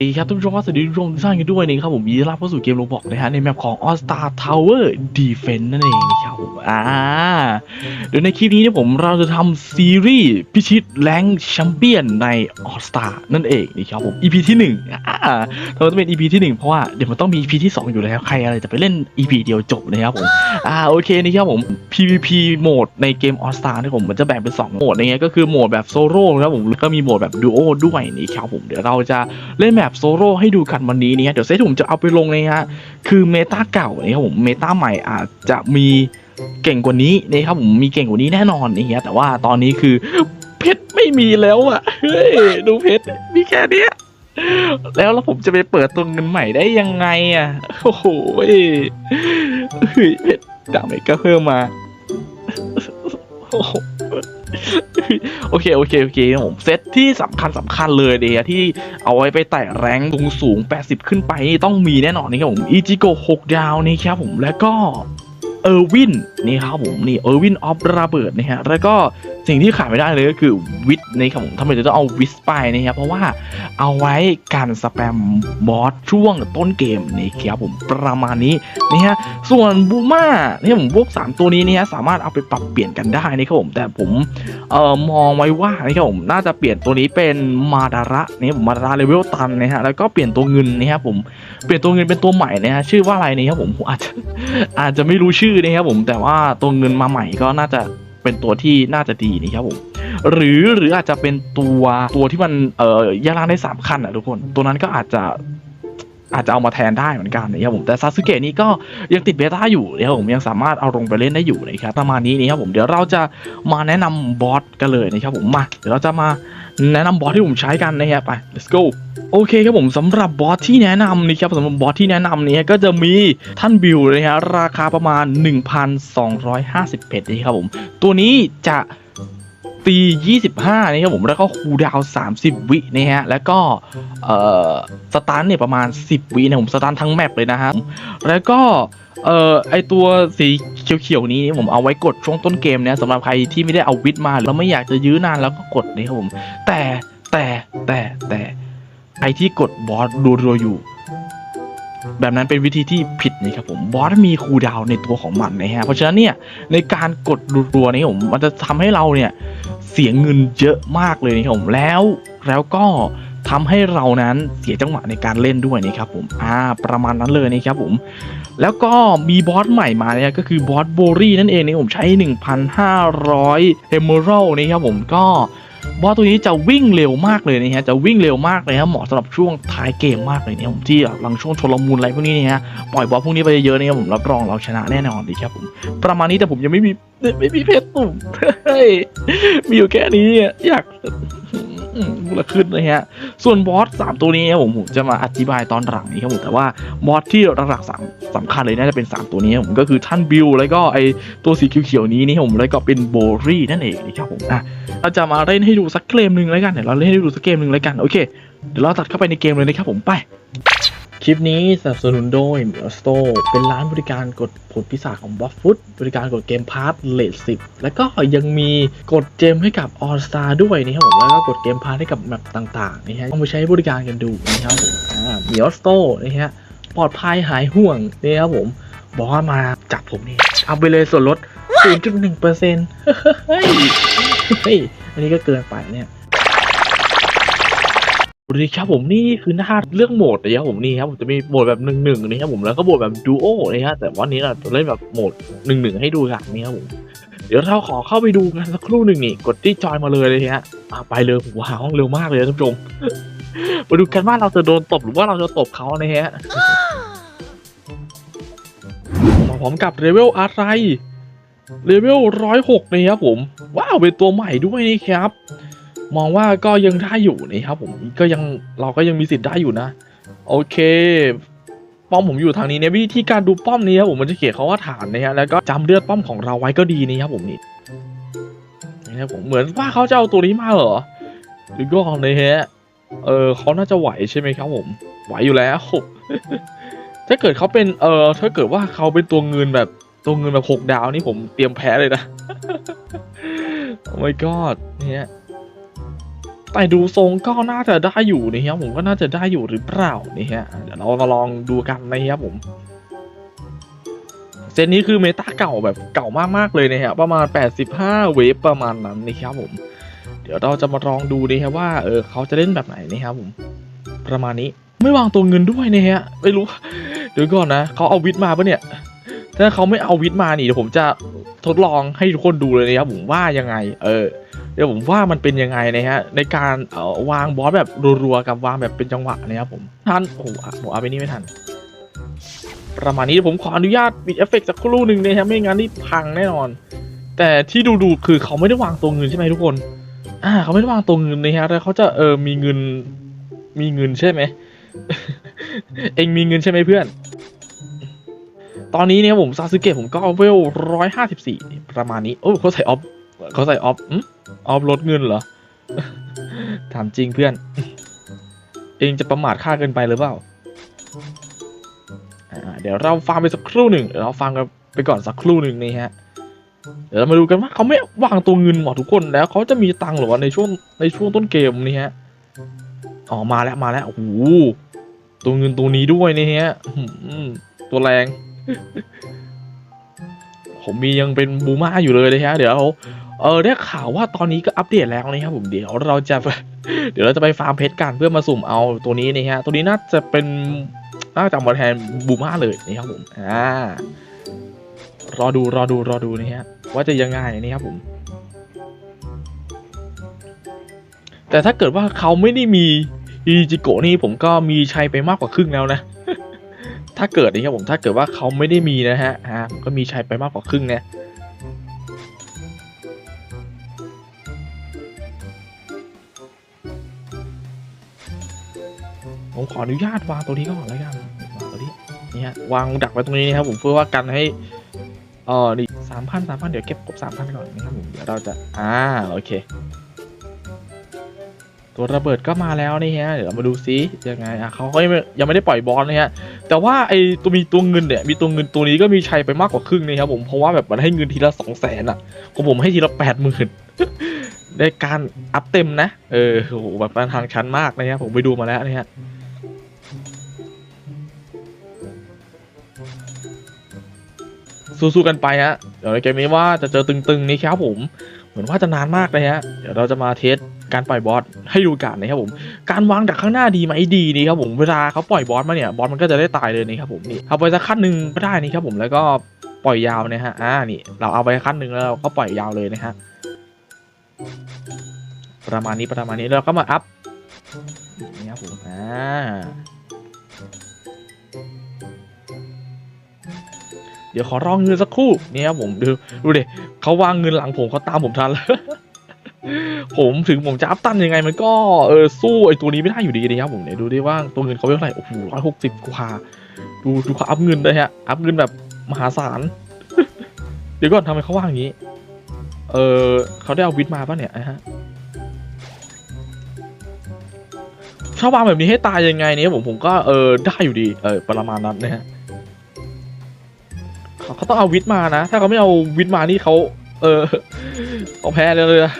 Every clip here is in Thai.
สวัสดีครับทุกผู้ชมครับสวัสดีทุกผู้ชมทุกท่านกันด้วยนะครับผมยินดีรับเข้าสู่เกมโรบอกนะฮะในแมปของ All Star Tower Defense นั่นเองนะครับผมอ่าเดี๋ยวในคลิปนี้เนี่ยผมเราจะทำซีรีส์พิชิตแรงแชมเปี้ยนใน All Star นั่นเองนะครับผม EP ที่1อ่าเราจะเป็น EP ที่ 1 เพราะว่าเดี๋ยวมันต้องมี EP ที่ 2 อยู่แล้วใครอะไรจะไปเล่น EP เดียวจบนะครับผมอ่าโอเคนะครับผม PVP โหมดในเกม All Star เนี่ยผมมันจะแบ่งเป็น2โหมดอย่างเงี้ยก็คือโหมดแบบโซโล่นะครับผมแล้วก็มีโหมดแบบดูโอด้วยนี่ครับผมเดี๋ยวเราจะเล่นแบบโซโล่ให้ดูกันวันนี้เนี่ยเดี๋ยวเซตผมจะเอาไปลงเลยฮะคือเมตาเก่าเนี่ยครับผมเมตาใหม่อาจจะมีเก่งกว่านี้นะครับผมมีเก่งกว่านี้แน่นอนนี่ฮะแต่ว่าตอนนี้คือเพชรไม่มีแล้วอะเฮ้ยดูเพชรมีแค่เนี้ยแล้วแล้วผมจะไปเปิดตัวเงินใหม่ได้ยังไงอะโอ้โหเฮ้ยเพชรดาเมจก็เพิ่มมาโอ้ โอเคโอเคโอเคนะผมเซตที่สำคัญสำคัญเลยเดียที่เอาไว้ไปแตะแรงสูงสูง 80 ขึ้นไปนี่ต้องมีแน่นอนนี่ครับผมอีจิโก6ดาวนี่ครับผมแล้วก็เออร์วินนี่ครับผมนี่เออร์วินออฟระเบิดนะฮะแล้วก็ สิ่งที่ขาดไม่ได้เลยก็คือวิทนี่ครับผมทำไมถึงต้องเอาวิสไปนะครับเพราะว่าเอาไว้การสแปมบอสช่วงต้นเกมนี่ครับผมประมาณนี้นี่ฮะส่วนบูมาเนี่ยผมพวก 3 ตัวนี้เนี่ยสามารถเอาไปปรับเปลี่ยนกันได้นะครับผมแต่ผมเอ่อมองไว้ว่านะครับผมน่าจะเปลี่ยนตัวนี้เป็นมาดาระเนี่ยผมมาดาระเลเวลตันนะฮะแล้วก็เปลี่ยนตัวเงินนะครับผมเปลี่ยนตัวเงินเป็นตัวใหม่นะฮะชื่อว่าอะไรเนี่ยครับผมผมอาจจะอาจจะไม่รู้ชื่อนะครับผมแต่ว่าตัวเงินมาใหม่ก็น่าจะ เป็นตัวที่น่าจะดีนะครับผมหรือหรืออาจจะเป็นตัวตัวที่มันเอ่อยาลางได้สามขั้นอะทุกคน ตัวนั้นก็อาจจะ อาจจะเอามาแทนได้เหมือนกันนะครับผมแต่ซาสึเกะนี่ก็ยังติดเบต้าอยู่นะครับผมยังสามารถเอาลงไปเล่นได้อยู่นะครับประมาณนี้นะครับผมเดี๋ยวเราจะมาแนะนำบอสกันเลยนะครับผมมาเดี๋ยวเราจะมาแนะนำบอสที่ผมใช้กันนะครับไป let's go โอเคครับผมสำหรับบอสที่แนะนำนี่ครับสำหรับบอสที่แนะนำนี่ยก็จะมีท่านบิวนะฮะราคาประมาณ 1,250เพชรนะครับผมตัวนี้จะ ตี25นะครับผมแล้วก็คูลดาวน์30 วินะฮะแล้วก็เอ่อสตันเนี่ยประมาณ 10 วินะผมสตันทั้งแมปเลยนะฮะแล้วก็เอ่อไอตัวสีเขียวๆนี้ผมเอาไว้กดช่วงต้นเกมเนี่ยสำหรับใครที่ไม่ได้เอาวิทมาหรือไม่อยากจะยื้อนานแล้วก็กดนะครับผม แต่แต่แต่แต่ไอที่กดบอสรัวๆอยู่แบบนั้นเป็นวิธีที่ผิดนะครับผมบอสมีคูดาวในตัวของมันนะฮะเพราะฉะนั้นเนี่ยในการกดรัวๆนี้ผมมันจะทำให้เราเนี่ย เสียเงินเยอะมากเลยนะครับผมแล้วแล้วก็ทำให้เรานั้นเสียจังหวะในการเล่นด้วยนะครับผมอ่าประมาณนั้นเลยนะครับผม แล้วก็มีบอสใหม่มาเนี่ยก็คือบอสโบรี่นั่นเองนี่ผมใช้ 1,500 e m e r a l d นี่ครับผมก็ บอสตัวนี้จะวิ่งเร็วมากเลยนะฮะจะวิ่งเร็วมากเลยครับเหมาะสำหรับช่วงท้ายเกมมากเลยเนี่ยผมที่หลังช่วงชนลมูลอะไรพวกนี้เนี่ยฮะปล่อยบอสพวกนี้ไปเยอะๆเนี่ยผมรับรองเราชนะแน่นอนดีครับผมประมาณนี้แต่ผมยังไม่มีไม่มีเพชรตุ่มเฮ้ยมีอยู่แค่นี้อยาก มูลขึ้นเลยฮะ ส่วนบอสสามตัวนี้ผมผมจะมาอธิบายตอนหลังนี้ครับผมแต่ว่าบอสที่หลักๆสสำคัญเลยน่าจะเป็น 3 ตัวนี้ผมก็คือท่านบิลแล้วก็ไอตัวสีเขียวๆนี้นี่ผมแล้วก็เป็นโบรี่นั่นเองนะครับผมอะเราจะมาเล่นให้ดูสักเกมหนึ่งแล้วกันเดี๋ยวเราเล่นให้ดูสักเกมหนึ่งแล้วกันโอเคเดี๋ยวเราตัดเข้าไปในเกมเลยนะครับผมไป คลิปนี้สนับสนุนโดย m i o s t o เป็นร้านบริการกดผลพิศาของ b o f f o o d บริการกดเกมพาร์ทเลทสิบแล้วก็ยังมีกดเกมให้กับ All Star ด้วยนะครับผมแล้วก็กดเกมพาร์ทให้กับแมปต่าง ๆ นะฮะลองไปใช้บริการกันดูนะครับผมอ่า m i o s t o นะฮะปลอดภัยหายห่วงนะครับผม บอกว่ามาจับผมนี่เอาไปเลยส่วนลด 0.1%เฮ้ยเฮ้ยอันนี้ก็เกินไปเนี่ย สวัสดีครับผมนี่คือหน้าเรื่องโหมดนะครับผมนี่ครับผมจะมีโหมดแบบหนึ่งหนึ่งนะครับผมแล้วก็โหมดแบบดูโอนะครับแต่วันนี้เราจะเล่นแบบโหมดหนึ่งหนึ่งให้ดูกันนี่ครับผมเดี๋ยวเราขอเข้าไปดูกันสักครู่หนึ่งนี่กดที่จอยมาเลยเลยฮะอะไปเลยผมว่าห้องเร็วมากเลยท่านผู้ชมมาดูกันว่าเราจะโดนตบหรือว่าเราจะตบเขานะฮะมาพร้อมกับเลเวลอะไรเลเวลร้อยหกนะครับผมว้าวเป็นตัวใหม่ด้วยนะครับ มองว่าก็ยังได้อยู่นะครับผมก็ยังเราก็ยังมีสิทธิ์ได้อยู่นะ โอเค ป้อมผมอยู่ทางนี้เนี่ยวิธีการดูป้อมนี้ครับผมมันจะเขียนเขาว่าฐานนะฮะแล้วก็จำเลือดป้อมของเราไว้ก็ดีนี่ครับผมนี่นะครับผมเหมือนว่าเขาจะเอาตัวนี้มาเหรอหรือก็นะฮะเออเขาน่าจะไหวใช่ไหมครับผมไหวอยู่แล้วถ้าเกิดเขาเป็นเออถ้าเกิดว่าเขาเป็นตัวเงินแบบตัวเงินแบบหกดาวนี่ผมเตรียมแพ้เลยนะโอ้ my god เนี่ย แต่ดูทรงก็น่าจะได้อยู่นะครับผมก็น่าจะได้อยู่หรือเปล่านี่ฮะเดี๋ยวเรามาลองดูกันนะครับผมเซตนี้คือเมตาเก่าแบบเก่ามากๆเลยนะฮะประมาณ 85 เวฟประมาณนั้นนะครับผม เดี๋ยวเราจะมาลองดูนะครับว่าเออเขาจะเล่นแบบไหนนะครับผม ประมาณนี้ไม่วางตัวเงินด้วยนะฮะไม่รู้เดี๋ยวก่อนนะเขาเอาวิทมาปะเนี่ยถ้าเขาไม่เอาวิทมานี่เดี๋ยวผมจะทดลองให้ทุกคนดูเลยนะครับผมว่ายังไง เออ เดี๋ยวผมว่ามันเป็นยังไงนะฮะในการวางบอสแบบรัวๆกับวางแบบเป็นจังหวะนะครับผมทันโอ้โหผมเอาไปนี่ไม่ทัน ประมาณนี้ผมขออนุญาตปิดเอฟเฟกต์สักครู่หนึ่งนะครับไม่งั้นนี่พังแน่นอน แต่ที่ดูๆคือเขาไม่ได้วางตัวเงินใช่ไหมทุกคน อ่า เขาไม่ได้วางตัวเงินนะฮะแต่เขาจะเออมีเงินมีเงินใช่ไหมเองมีเงินใช่ไหมเพื่อน ตอนนี้เนี่ยผมซาสึเกะผมก็เวลร้อยห้าสิบสี่ประมาณนี้ โอ้เขาใส่ออฟ เขาใส่ออฟอืมออฟลดเงินเหรอ ถามจริงเพื่อน เองจะประมาทค่าเกินไปหรือเปล่า เดี๋ยวเราฟังไปสักครู่หนึ่งเดี๋ยวเราฟังกันไปก่อนสักครู่หนึ่งนี่ฮะ เดี๋ยวเรามาดูกันว่าเขาไม่วางตัวเงินหมดทุกคนแล้วเขาจะมีตังค์หรือว่าในช่วงในช่วงต้นเกมนี่ฮะ อ๋อมาแล้วมาแล้ว โอ้โห ตัวเงินตัวนี้ด้วยนี่ฮะตัวแรงผมมียังเป็นบูม่าอยู่เลยเลยฮะ เดี๋ยว เออได้ข่าวว่าตอนนี้ก็อัปเดตแล้วนะครับผมเดี๋ยวเราจะ เดี๋ยวเราจะไปฟาร์มเพชรกันเพื่อมาสุ่มเอาตัวนี้นี่ฮะตัวนี้น่าจะเป็นน่าจะมาแทนบูม่าเลยนี่ครับผมอ่ารอดูรอดูรอดูนี่ฮะว่าจะยังไงนี่ครับผม แต่ถ้าเกิดว่าเขาไม่ได้มีอีจิโกะนี่ผมก็มีชัยไปมากกว่าครึ่งแล้วนะ ถ้าเกิดนะครับผมถ้าเกิดว่าเขาไม่ได้มีนะฮะฮะผมก็มีชัยไปมากกว่าครึ่งนะ ผมขออนุญาตวางตัวนี้ก่อนแล้วกันวางตัวนี้นี่ฮะวางดักไว้ตรงนี้นะครับผมเพื่อว่ากันให้เออนี่สามพันสามพันเดี๋ยวเก็บครบสามพันก่อนนะครับผมเดี๋ยวเราจะอ่าโอเค ตัวระเบิดก็มาแล้วนี่ฮะเดี๋ยวเรามาดูซิยังไงอะเขาก็ยังไม่ยังไม่ได้ปล่อยบอลนะฮะแต่ว่าไอตัวมีตัวเงินเนี่ยมีตัวเงินตัวนี้ก็มีชัยไปมากกว่าครึ่งนะครับผมเพราะว่าแบบมันให้เงินทีละสองแสนอะของผมให้ทีละแปดหมื่นในการอัพเต็มนะ เออโหแบบมันทางชั้นมากนะครับผมไปดูมาแล้วนะฮะ สู้ๆกันไปฮะเดี๋ยวในเกมนี้ว่าจะเจอตึงๆนี้ครับผมเหมือนว่าจะนานมากเลยฮะเดี๋ยวเราจะมาเทสการปล่อยบอสให้ดูกันนะครับผมการวางดักข้างหน้าดีไหมดีนี่ครับผมเวลาเขาปล่อยบอสมาเนี่ยบอสมันก็จะได้ตายเลยนี่ครับผมนี่เอาไปสักขั้นหนึ่งก็ได้นี่ครับผมแล้วก็ปล่อยยาวนะฮะอ่านี่ เราเอาไปขั้นหนึ่งแล้วเราก็ปล่อยยาวเลยนะฮะประมาณนี้ประมาณนี้เราก็มาอัพนี่ครับผมอ่า เดี๋ยวขอรองเงินสักครู่เนี่ครับผมดูดูดิเขาวางเงินหลังผมเขาตามผมทันแล้วผมถึงผมจะอัพตันยังไงมันก็เออสู้ไอตัวนี้ไม่ได้อยู่ดีนะครับผมเนี่ยดูดิว่าตัวเงินเขาเท่าไหร่โอ้โหร้อยหกสิบกว่าดูดูเขาอัพเงินเลยฮะอัพเงินแบบมหาศาลเดี๋ยวก่อนทำไมเขาว่างอย่างนี้ เออเขาได้เอาวิทมาป่ะเนี่ยฮะถ้าวางแบบนี้ให้ตายยังไงเนี่ยผมผมก็เออได้อยู่ดีเออประมาณนั้นนะฮะ เขาต้องเอาวิทย์มานะ ถ้าเขาไม่เอาวิทย์มานี่เขาเออเขาแพ้เลยเลยนะ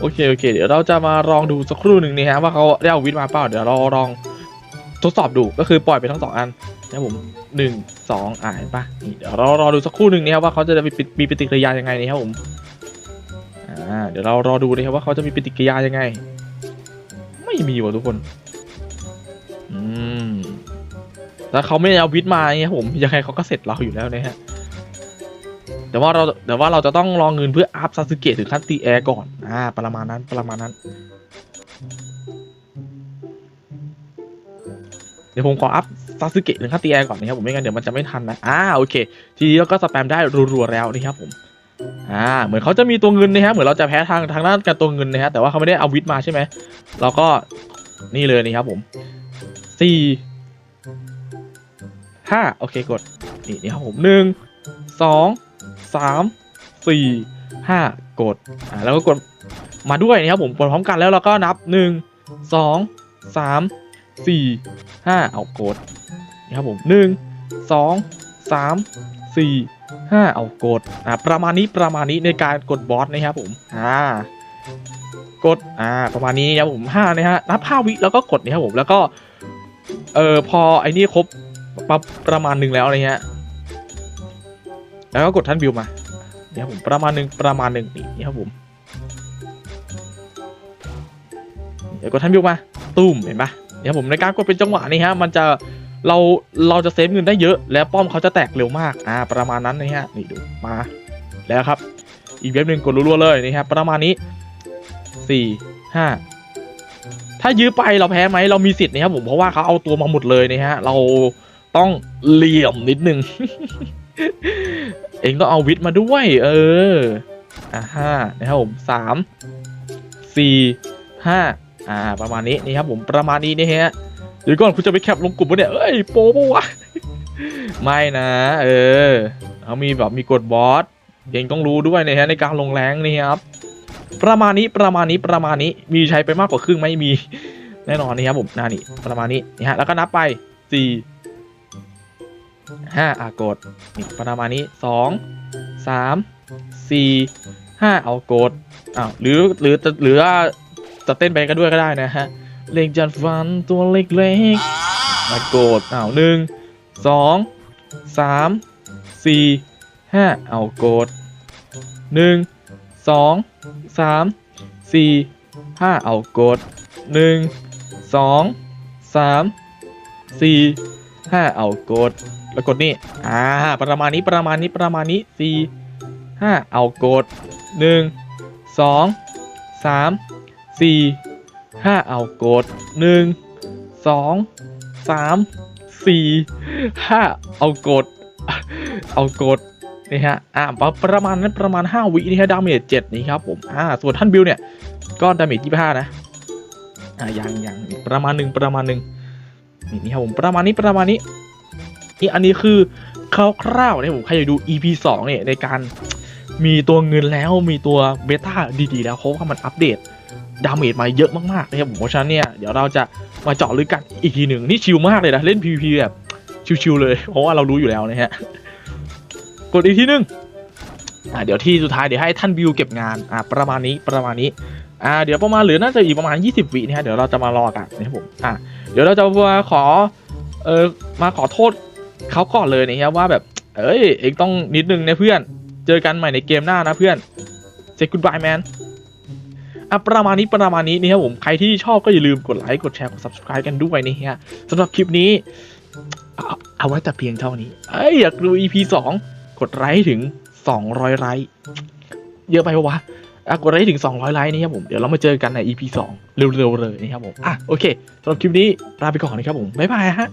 โอเคโอเค เดี๋ยวเราจะมาลองดูสักครู่หนึ่งนี่ฮะว่าเขาได้เอาวิทย์มาเปล่าเดี๋ยวเราลองทดสอบดูก็คือปล่อยไปทั้งสองอันนะผมหนึ่งสองอ่านปะเดี๋ยวเรารอดูสักครู่หนึ่งนี่ครับว่าเขาจะมีปฏิมีปฏิกิริยายังไงนี่ครับผมอ่าเดี๋ยวเรารอดูนะครับว่าเขาจะมีปฏิกิริยายังไง ไม่มีว่ะทุกคนอืม แล้วเขาไม่เอาวิทมาเนี่ยครับผมยังไงเขาก็เสร็จเราอยู่แล้วนะฮะแต่ว่าเราแต่ว่าเราจะต้องรองเงินเพื่ออัพซาสึเกะถึงขั้นตีแอร์ก่อนอ่าประมาณนั้นประมาณนั้น เดี๋ยวผมขออัพซาสึเกะถึงขั้นตีแอร์ก่อนนะครับผมไม่งั้นเดี๋ยวมันจะไม่ทันนะอ่าโอเค ทีนี้เราก็สแปมได้รัวๆแล้วนี่ครับผมอ่าเหมือนเขาจะมีตัวเงินนะครับเหมือนเราจะแพ้ทางทางด้านการตัวเงินนะฮะแต่ว่าเขาไม่ได้เอาวิทมาใช่ไหมเราก็นี่เลยนี่ครับผมสี่ ห้าโอเคกด นี่นี่ครับผมหนึ่งสองสามสี่ห้ากดอ่าแล้วก็กดมาด้วยนะครับผมกดพร้อมกันแล้วเราก็นับหนึ่งสองสามสี่ห้าเอากดนี่ครับผมหนึ่งสองสามสี่ห้าเอากดอ่าประมาณนี้ประมาณนี้ในการกดบอสนะครับผมอ่ากกดอ่าประมาณนี้นะครับผมห้านะฮะนับห้าวิแล้วก็กดนะครับผมแล้วก็เออพอไอ้นี่ครบ ประประมาณหนึ่งแล้วอะไรเงี้ยแล้วก็กดท่านบิวมาเนี่ยครับผมประมาณหนึ่งประมาณหนึ่งนี่ครับผมเดี๋ยวกดท่านบิวมาตุ้มเห็นปะเนี่ยครับผมในการกดเป็นจังหวะนี้ฮะมันจะเราเราจะเซฟเงินได้เยอะ แล้วป้อมเขาจะแตกเร็วมากอ่าประมาณนั้นนะฮะนี่ดูมาแล้วครับ อีกเว็บหนึ่งกดรัวๆเลยนี่ครับประมาณนี้สี่ห้าถ้ายื้อไปเราแพ้ไหมเรามีสิทธิ์นะครับผมเพราะว่าเขาเอาตัวมาหมดเลยนะฮะเรา ต้องเหลี่ยมนิดนึง เองต้องเอาวิทย์มาด้วย เออ อ่าห้านะครับผมสามสี่ห้าอ่า ประมาณนี้นี่ครับผมประมาณนี้นะฮะเดี๋ยวก่อนคุณจะไปแคปลงกลุ่มปะเนี่ย เอ้ยโป๊ปะวะ ไม่นะ เออเขามีแบบมีกดบอสเองต้องรู้ด้วยนะฮะในการลงแรงนี่ครับ ประมาณนี้ประมาณนี้ประมาณนี้มีใช้ไปมากกว่าครึ่งไม่มีแน่นอนนี่ครับผมหน้านี่ประมาณนี้นี่ฮะแล้วก็นับไปสี่ ห้าอะกดนี่ประมาณนี้สองสามสี่ห้าเอากดอ้าวหรือหรือจะหรือว่าจะเต้นไปกันด้วยก็ได้นะฮะเล็กจัดฟันตัวเล็กๆมากดอ้าวหนึ่งสองสามสี่ห้าเอากดหนึ่งสองสามสี่ห้าเอากดหนึ่งสองสามสี่ห้าเอากด แล้วกดนี่อ่าประมาณนี้ประมาณนี้ประมาณนี้สี่ห้าเอากดหนึ่งสองสามสี่ห้าเอากดหนึ่งสองสามสี่ห้าเอากด เอากดนี่ฮะอ่าประประมาณนั้นประมาณ 5 วินี่ฮะดาเมจ7นี่ครับผมอ่าส่วนท่านบิวเนี่ยก็ดาเมจ25นะอ่ายังยังประมาณหนึ่งประมาณหนึ่งนี่นี่ครับผมประมาณนี้ประมาณนี้ นี่อันนี้คือคร่าวๆเนี่ยผมใครอยากดู EP 2เนี่ยในการมีตัวเงินแล้วมีตัวเบต้าดีๆ แล้วเพราะว่ามันอัปเดตดาเมจมาเยอะมากๆนะครับผมเพราะฉะนั้นเนี่ยเดี๋ยวเราจะมาเจาะลึกกันอีกทีหนึ่งนี่ชิลมากเลยนะ เล่น PVP แบบชิลๆเลย เพราะว่าเรารู้อยู่แล้วนะฮะ กดอีกทีหนึ่งอ่าเดี๋ยวที่สุดท้ายเดี๋ยวให้ท่านบิวเก็บงานอ่าประมาณนี้ประมาณนี้อ่าเดี๋ยวประมาณเหลือน่าจะอีกประมาณ 20 วินะฮะเดี๋ยวเราจะมารอกันนะครับผมอ่าเดี๋ยวเราจะมาขอเออมาขอโทษ เขาก่อนเลยนะครับว่าแบบ เอ้ยเองต้องนิดนึงนะเพื่อน เจอกันใหม่ในเกมหน้านะเพื่อน say goodbye man อะประมาณนี้ประมาณนี้นี่ครับผมใครที่ชอบก็อย่าลืมกดไลค์กดแชร์กด subscribe กันด้วยนี่ฮะสำหรับคลิปนี้ เอาเอาไว้แต่เพียงเท่านี้เอ้ยอยากดู EP 2 กดไลค์ถึง 200 ไลค์เยอะไปปะวะอะกดไลค์ถึง 200 ไลค์นี่ครับผมเดี๋ยวเรามาเจอกันใน EP 2 เร็วๆเลยนี่ครับผมอะโอเคสำหรับคลิปนี้ลาไปก่อนนะครับผมบ๊ายบายฮะ